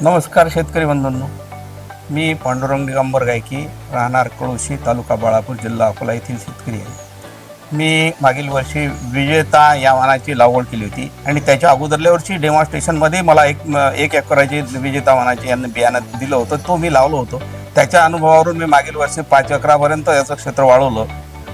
नमस्कार शेतकरी बंधूंनो. मी पांडुरंग दिगंबर गायकी राहणार कळोशी तालुका बाळापूर जिल्हा अकोला येथील शेतकरी आहे. मी मागील वर्षी विजेता या वाहनाची लागवड केली होती आणि त्याच्या अगोदरल्या वर्षी डेमॉन्स्ट्रेशनमध्ये मला एक एक एकराची विजेता वाहनाची यांना बियाणं दिलं होतं तो मी लावलो होतो. त्याच्या अनुभवावरून मी मागील वर्षी पाच एकरापर्यंत याचं क्षेत्र वाढवलं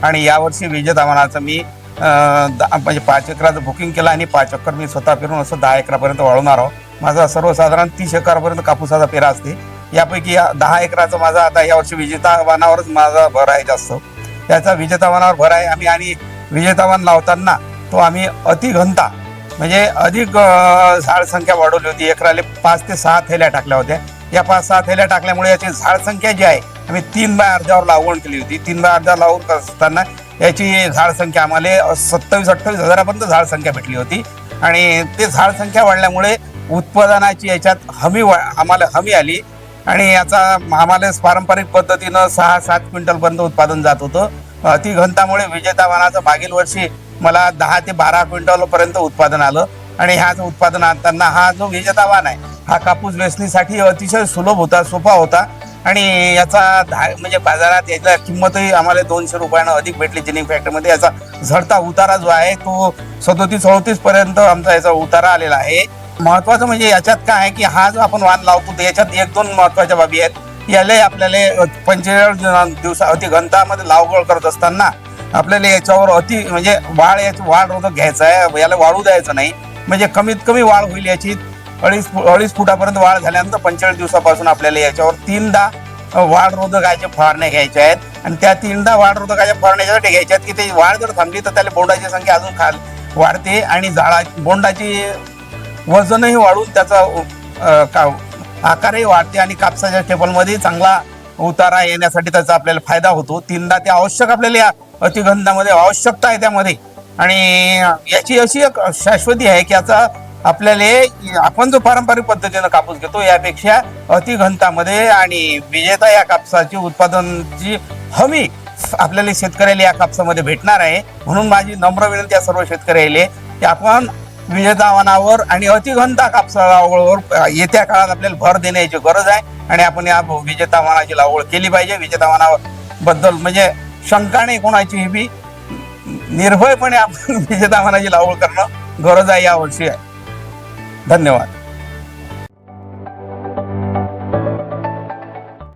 आणि यावर्षी विजेता वाहनाचं मी म्हणजे पाच एकराचं बुकिंग केलं आणि पाच एकर मी स्वतः फिरून असं दहा एकरापर्यंत वाढवणार आहोत. माझा सर्वसाधारण तीस एकरापर्यंत कापूसाचा पेरा असते. यापैकी या दहा एकराचा माझा आता यावर्षी विजेता वाहनावरच माझा भर आहे जास्त. त्याचा विजेतावानावर भर आहे. आम्ही आणि विजेतावान लावताना तो आम्ही अतिघनता म्हणजे अधिक झाडसंख्या झाड संख्या वाढवली होती. एकराले पाच ते सहा थैल्या टाकल्या होत्या. या पाच सहा थैल्या टाकल्यामुळे याची झाड संख्या जी आहे आम्ही तीन बाय अर्ध्यावर लावून केली होती. तीन बाय अर्ध्या लावून असताना याची झाड संख्या आम्हाला सत्तावीस अठ्ठावीस हजारापर्यंत झाड संख्या भेटली होती. आणि ते झाड संख्या वाढल्यामुळे उत्पादनाची याच्यात हमी वा आम्हाला हमी आली. आणि याचा आम्हाला पारंपरिक पद्धतीनं सहा सात क्विंटलपर्यंत उत्पादन जात होतं. अतिघनतामुळे विजेता वाहनाचं मागील वर्षी मला दहा ते बारा क्विंटलपर्यंत उत्पादन आलं. आणि ह्याच उत्पादन आणताना हा जो विजेता वान आहे हा कापूस वेचणीसाठी अतिशय सुलभ होता सोपा होता. आणि याचा धा म्हणजे बाजारात याच्या किंमतही आम्हाला दोनशे रुपयानं अधिक भेटली जिनिंग फॅक्टरीमध्ये. याचा झडता उतारा जो आहे तो सदोतीस अडतीस पर्यंत आमचा याचा उतारा आलेला आहे. महत्वाचं म्हणजे याच्यात काय आहे की हा जो आपण वाण लावतो तर याच्यात एक दोन महत्त्वाच्या बाबी आहेत. याला आपल्याला पंचेचाळीस दिवसा अति घंटामध्ये लावगळ करत असताना आपल्याला याच्यावर अति म्हणजे वाढ याची वाढ रोधक घ्यायचा आहे. याला वाढू द्यायचं नाही. म्हणजे कमीत कमी वाढ होईल याची. अडीच अडीच फुटापर्यंत वाढ झाल्यानंतर पंचेचाळीस दिवसापासून आपल्याला याच्यावर तीनदा वाढरोधकाच्या फवारण्या घ्यायच्या आहेत. आणि त्या तीनदा वाढरोधकाच्या फवारण्यासाठी घ्यायच्या आहेत की ते वाढ जर थांबली तर त्याला बोंडाची संख्या अजून खाल वाढते आणि झाडा बोंडाची वजनही वाढून त्याचा का आकारही वाढते आणि कापसाच्या टेबलमध्ये चांगला उतारा येण्यासाठी त्याचा आपल्याला फायदा होतो. तीनदा ते आवश्यक आपल्याला या अतिगंधामध्ये आवश्यकता आहे त्यामध्ये. आणि याची अशी एक शाश्वती आहे की याचा आपल्याला आपण जो पारंपरिक पद्धतीनं कापूस घेतो यापेक्षा अतिघनतामध्ये आणि विजेता या कापसाची उत्पादनची हमी आपल्याला शेतकऱ्याला या कापसामध्ये भेटणार आहे. म्हणून माझी नम्र विनंती सर्व शेतकऱ्याला की आपण विजेतावानावर आणि अतिघनता कापसावर येत्या काळात आपल्याला भर देण्याची गरज आहे आणि आपण या विजेतावानाची लागवड केली पाहिजे. विजेता बद्दल म्हणजे शंका नाही कोणाची ही बी निर्भयपणे आपण विजेतावानाची लागवड करणं गरज आहे या वर्षी आहे. धन्यवाद.